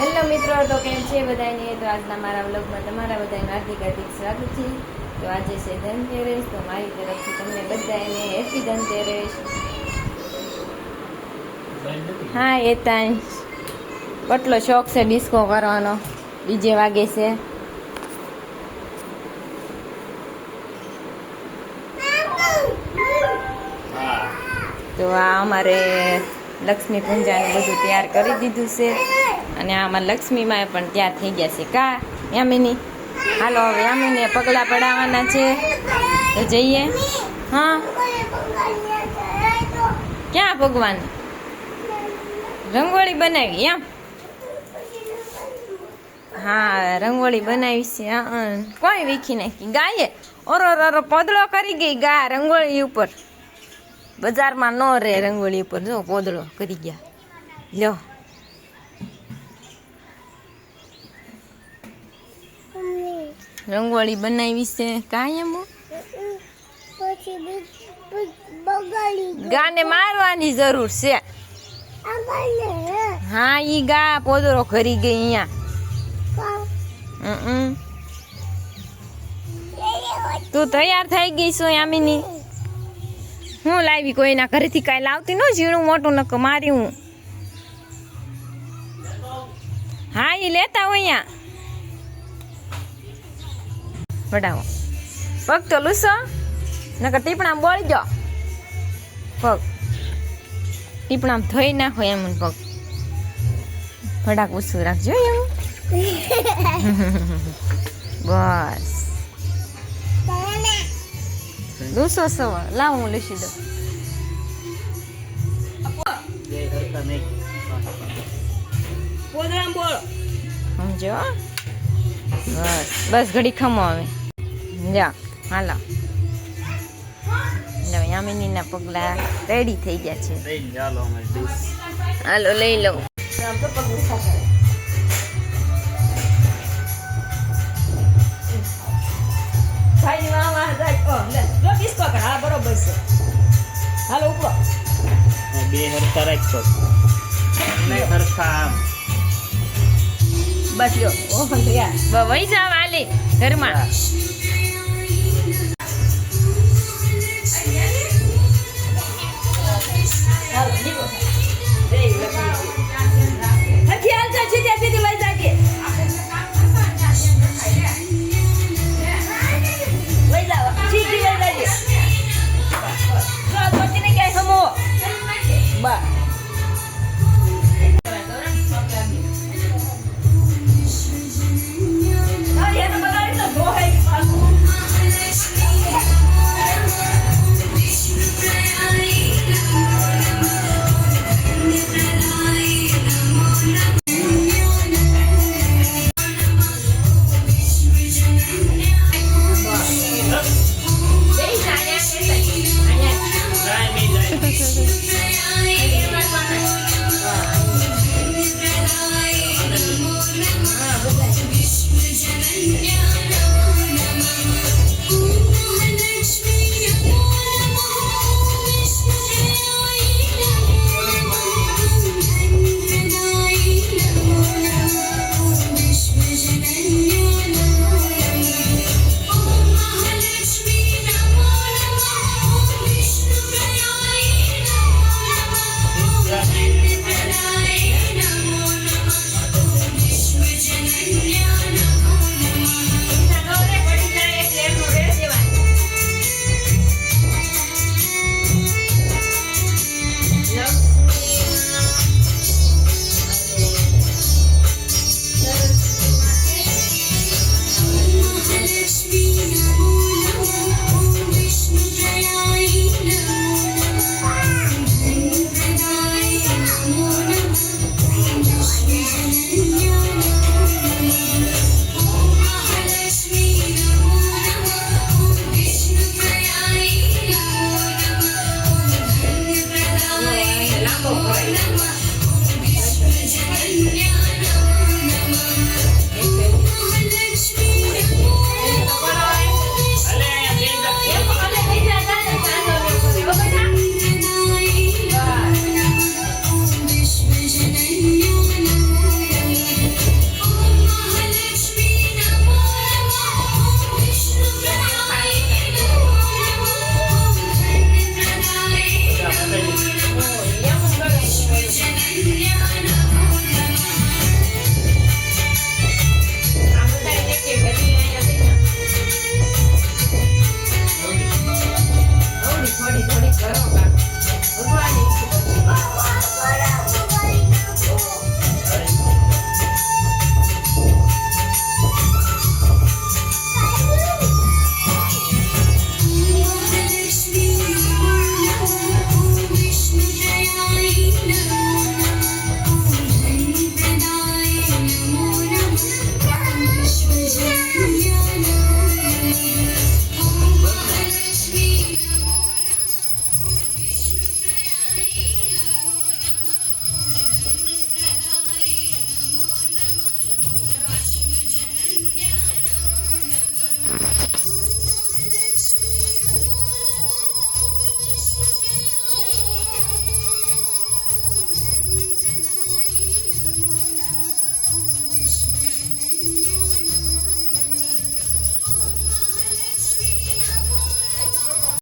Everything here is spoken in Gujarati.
હેલો મિત્રો, તો કેમ છે બધાને તો આજના મારા વ્લોગમાં તમારા બધાને હાર્દિક હાર્દિક સ્વાગત છે. તો આજે છે ધનતેરસ, તો મારી તરફથી તમને બધાને હેપી ધનતેરસ. હા, એ ત્યાં. કેટલો શોખ છે ડિસ્કો કરવાનો. ડીજે વાગે છે. તો આ અમારે લક્ષ્મી પૂજાને બધું તૈયાર કરી દીધું છે. અને આમાં લક્ષ્મીમાં પણ તૈયાર થઈ ગયા છે. કા, યામિની? હાલો, હવે યામિને પગલાં પડાવવાના છે. તો જઈએ. હા? ક્યાં ભગવાન? રંગોળી બનાવી, એમ? હા, રંગોળી બનાવી છે કોઈ વીખી નાખી. ગાયે ઓરો ઓરો, પોદળો કરી ગઈ. ગા, રંગોળી ઉપર. બજારમાં ન રહે રંગોળી ઉપર. જો, પોદળો કરી ગયા. લ્યો. રંગોળી બનાવી છે કાયમ. ગાને મારવાની જરૂર છે. હા. ઈ ગા પોદરો કરી ગઈ અહીંયા. તું તૈયાર થઈ ગઈ છું યામિની? હું લાવી કોઈના ઘરેથી કાંઈ લાવતી ન ઝીણું મોટું નક મારી હું. હા એ લેતા હોય અહીંયા. વડાવો પગ તો લૂસો, નકર ટીપણા બોળી દો. પગ. ટીપણા ધોઈ નાખો એમ પગ. ફટાક ઉછું રાખજો એમ. બસ. લૂસો સવા લાવ હું લૂસી દઉં. સમજો? બસ. બસ, ઘડી ખમો હવે. જા હાલો. યામિનીના પગલા રેડી થઈ ગયા છે. હાલો લઈ લઉં બરોબર છે. હાલો ઉપરો. બે હરખા રાખશો નહીં બસ વહી જાવ આલી ઘરમાં.